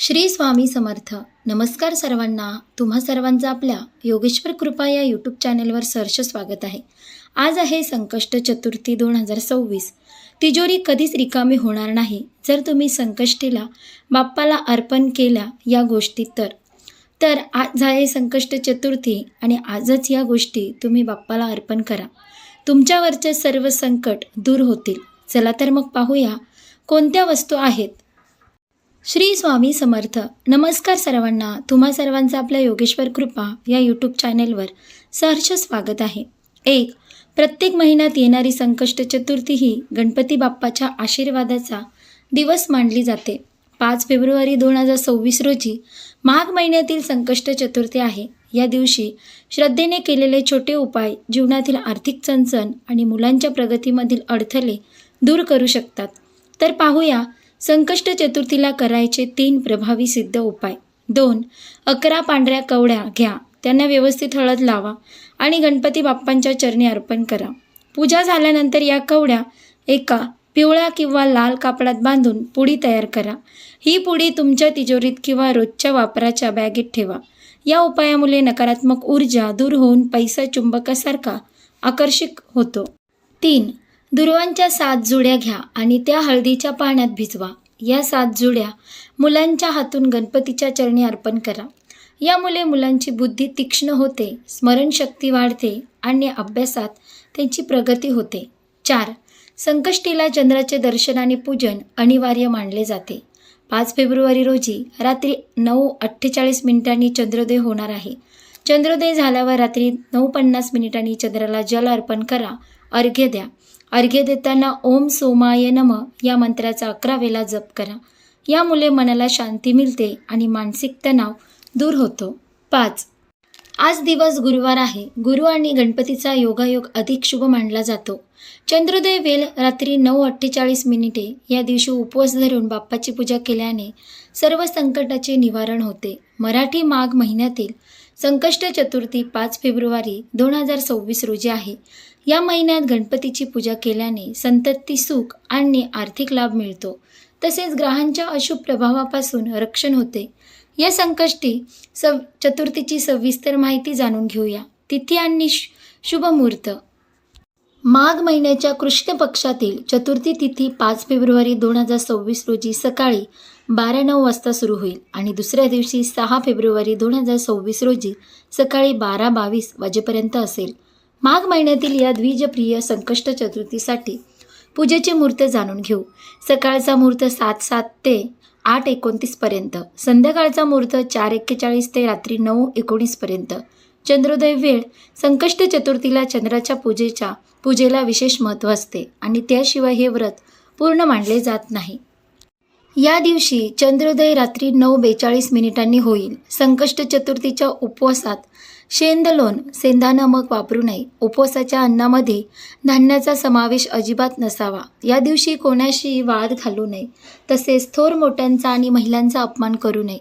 श्री स्वामी समर्थ. नमस्कार सर्वांना. तुम्हा सर्वांचं आपल्या योगेश्वर कृपा या यूट्यूब चॅनलवर सहर्ष स्वागत आहे. आज आहे संकष्ट चतुर्थी दोन हजार सव्वीस. तिजोरी कधीच रिकामी होणार नाही. जर तुम्ही संकष्टीला बाप्पाला अर्पण केल्या या गोष्टी तर. तर आज आहे संकष्ट चतुर्थी आणि आजच या गोष्टी तुम्ही बाप्पाला अर्पण करा. तुमच्यावरचे सर्व संकट दूर होतील. चला तर मग पाहूया कोणत्या वस्तू आहेत श्री स्वामी समर्थ. नमस्कार सर्वांना. तुम्हा सर्वांचं आपल्या योगेश्वर कृपा या यूट्यूब चॅनेलवर सहर्ष स्वागत आहे. एक प्रत्येक महिन्यात येणारी संकष्ट चतुर्थी ही गणपती बाप्पाच्या आशीर्वादाचा दिवस मानली जाते. पाच फेब्रुवारी दोन हजार सव्वीस रोजी माघ महिन्यातील संकष्ट चतुर्थी आहे. या दिवशी श्रद्धेने केलेले छोटे उपाय जीवनातील आर्थिक चणचण आणि मुलांच्या प्रगतीमधील अडथळे दूर करू शकतात. तर पाहूया संकष्ट चतुर्थीला करायचे तीन प्रभावी सिद्ध उपाय. दोन अकरा पांढऱ्या कवड्या घ्या. त्यांना व्यवस्थित हळद लावा आणि गणपती बाप्पांच्या चरणी अर्पण करा. पूजा झाल्यानंतर या कवड्या एका पिवळ्या किंवा लाल कापडात बांधून पुडी तयार करा. ही पुडी तुमच्या तिजोरीत किंवा रोजच्या वापराच्या बॅगेत ठेवा. या उपायामुळे नकारात्मक ऊर्जा दूर होऊन पैसा चुंबकासारखा आकर्षित होतो. तीन दुर्वांच्या सात जुड्या घ्या आणि त्या हळदीच्या पाण्यात भिजवा. या सात जुड्या मुलांच्या हातून गणपतीच्या चरणी अर्पण करा. यामुळे मुलांची बुद्धी तीक्ष्ण होते स्मरणशक्ती वाढते आणि अभ्यासात त्यांची प्रगती होते. चार संकष्टीला चंद्राचे दर्शन आणि पूजन अनिवार्य मानले जाते. पाच फेब्रुवारी रोजी रात्री नऊ अठ्ठेचाळीस मिनिटांनी चंद्रोदय होणार आहे. चंद्रोदय झाल्यावर रात्री नऊ पन्नास मिनिटांनी चंद्राला जल अर्पण करा अर्घ्य द्या. अर्घ्य देताना ओम सोमाय नम या मंत्राचा अकरा वेळा जप करा. यामुळे मनाला शांती मिळते आणि मानसिक तणाव दूर होतो. पाच. आज दिवस गुरुवार आहे. गुरु आणि गणपतीचा योगायोग अधिक शुभ मानला जातो. चंद्रोदय वेल रात्री नऊ अठ्ठेचाळीस मिनिटे. या दिवशी उपवास धरून बाप्पाची पूजा केल्याने सर्व संकटाचे निवारण होते. मराठी माघ महिन्यातील संकष्ट चतुर्थी पाच फेब्रुवारी दोन हजार सव्वीस रोजी आहे. या महिन्यात गणपतीची पूजा केल्याने संतती सुख आणि आर्थिक लाभ मिळतो. तसेच ग्रहांच्या अशुभ प्रभावापासून रक्षण होते. या संकष्टी सव चतुर्थीची सविस्तर माहिती जाणून घेऊया. तिथी आणि शु- शुभ मुहूर्त. माघ महिन्याच्या कृष्ण पक्षातील चतुर्थी तिथी पाच फेब्रुवारी दोन हजार सव्वीस रोजी सकाळी बारा नऊ वाजता सुरू होईल आणि दुसऱ्या दिवशी सहा फेब्रुवारी दोन हजार सव्वीस रोजी सकाळी बारा बावीस वाजेपर्यंत असेल. माघ महिन्यातील या द्विजप्रिय संकष्ट चतुर्थीसाठी पूजेचे मुहूर्त जाणून घेऊ. सकाळचा मुहूर्त सात सात ते आठ एकोणतीसपर्यंत संध्याकाळचा मुहूर्त चार एक्केचाळीस ते रात्री नऊ एकोणीसपर्यंत चंद्रोदय वेळ संकष्ट चतुर्थीला चंद्राच्या पूजेच्या पूजेला विशेष महत्त्व असते आणि त्याशिवाय हे व्रत पूर्ण मानले जात नाही. या दिवशी चंद्रोदय रात्री नऊ बेचाळीस मिनिटांनी होईल. संकष्ट चतुर्थीच्या उपवासात शेंदलोण सेंदा नमक वापरू नये. उपवासाच्या अन्नामध्ये धान्याचा समावेश अजिबात नसावा. या दिवशी कोणाशी वाद घालू नये. तसेच थोर मोठ्यांचा आणि महिलांचा अपमान करू नये.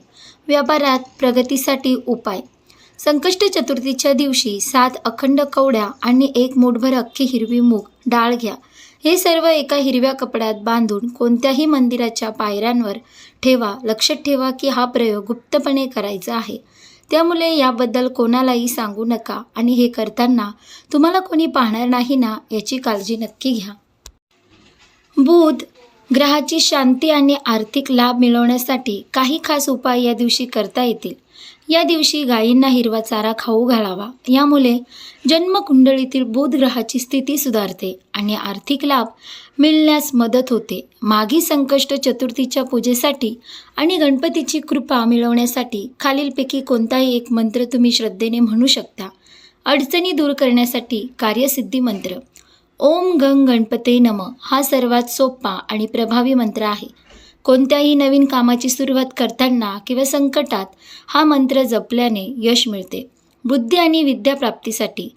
व्यापारात प्रगतीसाठी उपाय. संकष्ट चतुर्थीच्या दिवशी सात अखंड कवड्या आणि एक मुठभर अख्खी हिरवी मूग डाळ घ्या. हे सर्व एका हिरव्या कपड्यात बांधून कोणत्याही मंदिराच्या पायऱ्यांवर ठेवा लक्षात ठेवा की हा प्रयोग गुप्तपणे करायचा आहे. त्यामुळे याबद्दल कोणालाही सांगू नका आणि हे करताना तुम्हाला कोणी पाहणार नाही ना याची काळजी नक्की घ्या. बुध ग्रहाची शांती आणि आर्थिक लाभ मिळवण्यासाठी काही खास उपाय या दिवशी करता येतील. या दिवशी गायींना हिरवा चारा खाऊ घालावा. यामुळे जन्मकुंडळीतील बोध ग्रहाची स्थिती सुधारते आणि आर्थिक लाभ मिळण्यास मदत होते. मागी संकष्ट चतुर्थीच्या पूजेसाठी आणि गणपतीची कृपा मिळवण्यासाठी खालीलपैकी कोणताही एक मंत्र तुम्ही श्रद्धेने म्हणू शकता. अडचणी दूर करण्यासाठी कार्यसिद्धी मंत्र. ओम गंग गणपते नम हा सर्वात सोपा आणि प्रभावी मंत्र आहे. कोणत्याही नवीन कामाची सुरुवात करताना किंवा संकटात हा मंत्र जपल्याने यश मिळते. बुद्धी आणि विद्याप्राप्तीसाठी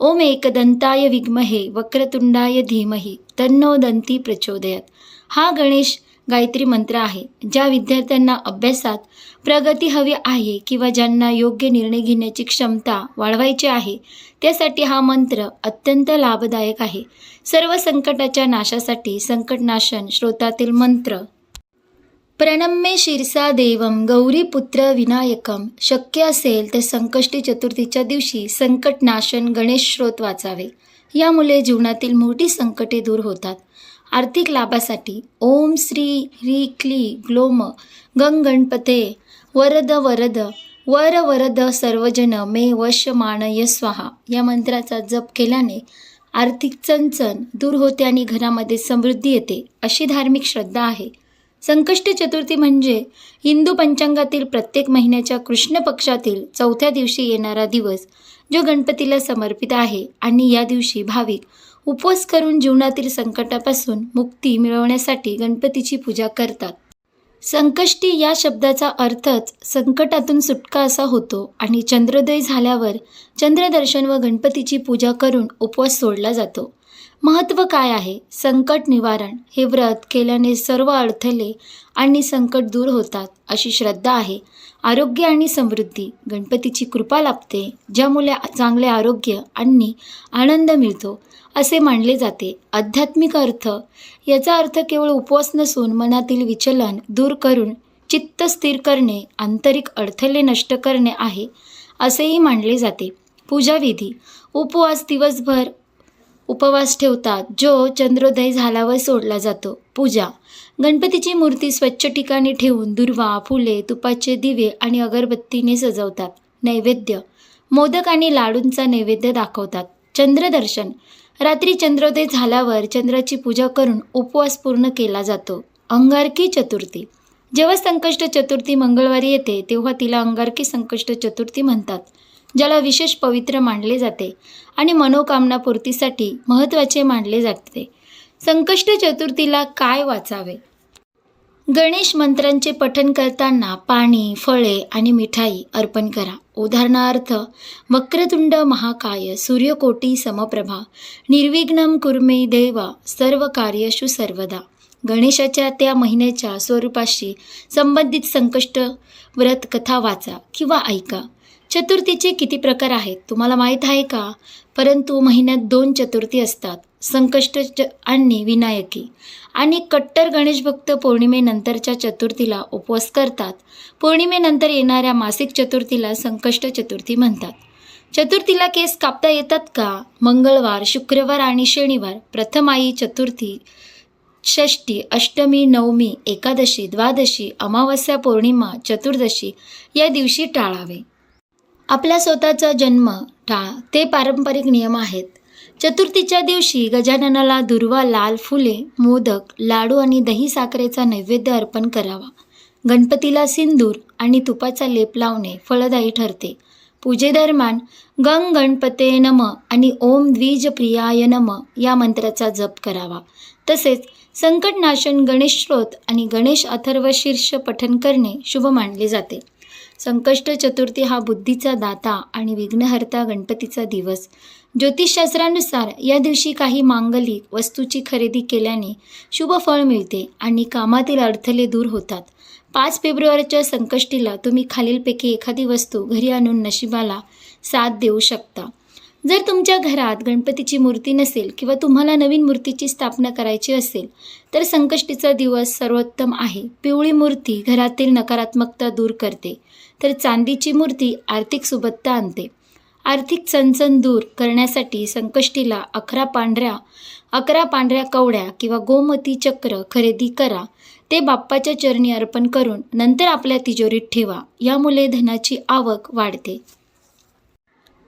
ओम एकदंताय विग्महे वक्रतुंडाय धीमहि तन्नो दंती प्रचोदयात. हा गणेश गायत्री मंत्र आहे ज्या विद्यार्थ्यांना अभ्यासात प्रगती हवी आहे किंवा ज्यांना योग्य निर्णय घेण्याची क्षमता वाढवायची आहे त्यासाठी हा मंत्र अत्यंत लाभदायक आहे. सर्व संकटाच्या नाशासाठी संकटनाशन श्रोतातील मंत्र प्रणम्य शिरसा देवम गौरीपुत्र विनायकम शक्य असेल तर संकष्टी चतुर्थीच्या दिवशी संकटनाशन गणेश स्रोत वाचावे. यामुळे जीवनातील मोठी संकटे दूर होतात. आर्थिक लाभासाठी ओम श्री ह्री क्ली ग्लोम गंग गणपते वरद वरद वर वरद सर्वजन मे वश मानय स्वाहा. या मंत्राचा जप केल्याने आर्थिक चणचण दूर होते आणि घरामध्ये समृद्धी येते अशी धार्मिक श्रद्धा आहे. संकष्ट चतुर्थी म्हणजे हिंदू पंचांगातील प्रत्येक महिन्याच्या कृष्ण पक्षातील चौथ्या दिवशी येणारा दिवस जो गणपतीला समर्पित आहे आणि या दिवशी भाविक उपवास करून जीवनातील संकटापासून मुक्ती मिळवण्यासाठी गणपतीची पूजा करतात. संकष्टी या शब्दाचा अर्थच संकटातून सुटका असा होतो आणि चंद्रोदय झाल्यावर चंद्रदर्शन व गणपतीची पूजा करून उपवास सोडला जातो. महत्त्व काय आहे? संकट निवारण हे व्रत केल्याने सर्व अडथळे आणि संकट दूर होतात अशी श्रद्धा आहे. आरोग्य आणि समृद्धी. गणपतीची कृपा लाभते ज्यामुळे चांगले आरोग्य आणि आनंद मिळतो असे मानले जाते. आध्यात्मिक अर्थ याचा अर्थ केवळ उपवास नसून मनातील विचलन दूर करून चित्त स्थिर करणे आंतरिक अडथळे नष्ट करणे आहे असेही मानले जाते. पूजाविधी. उपवास दिवसभर उपवास ठेवतात जो चंद्रोदय झाल्यावर सोडला जातो. पूजा. गणपतीची मूर्ती स्वच्छ ठिकाणी ठेवून दुर्वा फुले तुपाचे दिवे आणि अगरबत्तीने सजवतात. नैवेद्य. मोदक आणि लाडूंचा नैवेद्य दाखवतात. चंद्रदर्शन. रात्री चंद्रोदय झाल्यावर चंद्राची पूजा करून उपवास पूर्ण केला जातो. अंगारकी चतुर्थी. जेव्हा संकष्ट चतुर्थी मंगळवारी येते तेव्हा तिला अंगारकी संकष्ट चतुर्थी म्हणतात. ज्याला विशेष पवित्र मानले जाते आणि मनोकामना पूर्तीसाठी महत्त्वाचे मानले जाते. संकष्ट चतुर्थीला काय वाचावे? गणेश मंत्रांचे पठण करताना पाणी फळे आणि मिठाई अर्पण करा. उदाहरणार्थ वक्रतुंड महाकाय सूर्यकोटी समप्रभा निर्विघ्नम कुर्मे देवा सर्व कार्यशु सर्वदा. गणेशाच्या त्या महिन्याच्या स्वरूपाशी संबंधित संकष्ट व्रत कथा वाचा किंवा ऐका. चतुर्थीचे किती प्रकार आहेत? तुम्हाला माहीत आहे का? परंतु महिन्यात दोन चतुर्थी असतात संकष्ट च आणि विनायकी. आणि कट्टर गणेश भक्त पौर्णिमेनंतरच्या चतुर्थीला उपवास करतात. पौर्णिमेनंतर येणाऱ्या मासिक चतुर्थीला संकष्ट चतुर्थी म्हणतात. चतुर्थीला केस कापता येतात का? मंगळवार शुक्रवार आणि शनिवार प्रथम आई चतुर्थी षष्टी अष्टमी नवमी एकादशी द्वादशी अमावस्या पौर्णिमा चतुर्दशी या दिवशी टाळावे. आपला स्वतःचा जन्म टाळ ते पारंपरिक नियम आहेत. चतुर्थीच्या दिवशी गजाननाला दुर्वा लाल फुले मोदक लाडू आणि दही साखरेचा नैवेद्य अर्पण करावा. गणपतीला सिंदूर आणि तुपाचा लेप लावणे फलदायी ठरते. पूजेदरम्यान गंग गणपते नम आणि ओम द्विज प्रियाय नम या मंत्राचा जप करावा. तसेच संकटनाशन गणेश स्रोत आणि गणेश अथर्व शीर्ष पठन करणे शुभ मानले जाते. संकष्ट चतुर्थी हा बुद्धीचा दाता आणि विघ्नहर्ता गणपतीचा दिवस. ज्योतिषशास्त्रानुसार या दिवशी काही मांगलिक वस्तूची खरेदी केल्याने शुभ फळ मिळते आणि कामातील अडथळे दूर होतात. पाच फेब्रुवारीच्या संकष्टीला तुम्ही खालीलपैकी एखादी वस्तू घरी आणून नशिबाला साथ देऊ शकता. जर तुमच्या घरात गणपतीची मूर्ती नसेल किंवा तुम्हाला नवीन मूर्तीची स्थापना करायची असेल तर संकष्टीचा दिवस सर्वोत्तम आहे. पिवळी मूर्ती घरातील नकारात्मकता दूर करते तर चांदीची मूर्ती आर्थिक सुबत्ता आणते. आर्थिक चणचण दूर करण्यासाठी संकष्टीला अकरा पांढऱ्या अकरा पांढऱ्या कवड्या किंवा गोमती चक्र खरेदी करा. ते बाप्पाच्या चरणी अर्पण करून नंतर आपल्या तिजोरीत ठेवा. यामुळे धनाची आवक वाढते.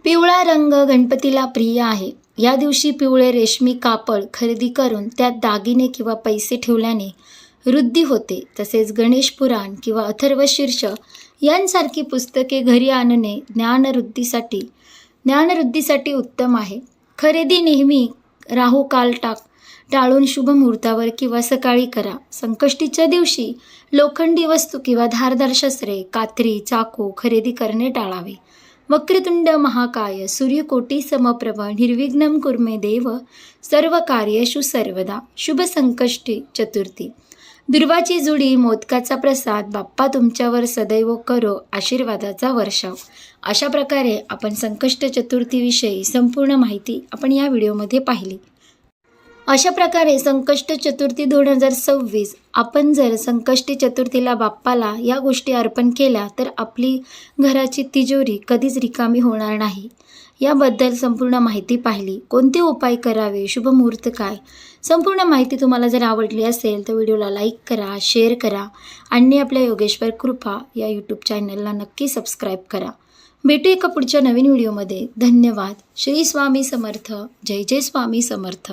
पिवळा रंग गणपतीला प्रिय आहे. या दिवशी पिवळे रेशमी कापड खरेदी करून त्यात दागिने किंवा पैसे ठेवल्याने वृद्धी होते. तसेच गणेश पुराण किंवा अथर्व शीर्ष यांसारखी पुस्तके घरी आणणे ज्ञानवृद्धीसाठी ज्ञानवृद्धीसाठी उत्तम आहे. खरेदी नेहमी राहू काल टाक टाळून शुभ मुहूर्तावर किंवा सकाळी करा. संकष्टीच्या दिवशी लोखंडी वस्तू किंवा धारदार शस्त्रे कात्री चाकू खरेदी करणे टाळावे. वक्रतुंड महाकाय सूर्यकोटी समप्रभ निर्विघ्न कुर्मे देव सर्व कार्यशु सर्वदा शुभ संकष्टी चतुर्थी। दुर्वाची जुडी मोदकाचा प्रसाद बाप्पा तुमच्यावर सदैव करो आशीर्वादाचा वर्षाव। अशा प्रकारे आपण संकष्ट चतुर्थीविषयी संपूर्ण माहिती आपण या व्हिडिओमध्ये पाहिली. अशा प्रकारे संकष्ट चतुर्थी दोन हजार सव्वीस आपण जर संकष्टी चतुर्थीला बाप्पाला या गोष्टी अर्पण केल्या तर आपली घराची तिजोरी कधीच रिकामी होणार नाही. याबद्दल संपूर्ण माहिती पाहिली. कोणते उपाय करावे? शुभ मुहूर्त काय? संपूर्ण माहिती तुम्हाला जर आवडली असेल तर व्हिडिओला लाईक करा शेअर करा आणि आपल्या योगेश्वर कृपा या यूट्यूब चॅनलला नक्की सबस्क्राईब करा. भेटू एका पुढच्या नवीन व्हिडिओमध्ये. धन्यवाद. श्री स्वामी समर्थ. जय जय स्वामी समर्थ.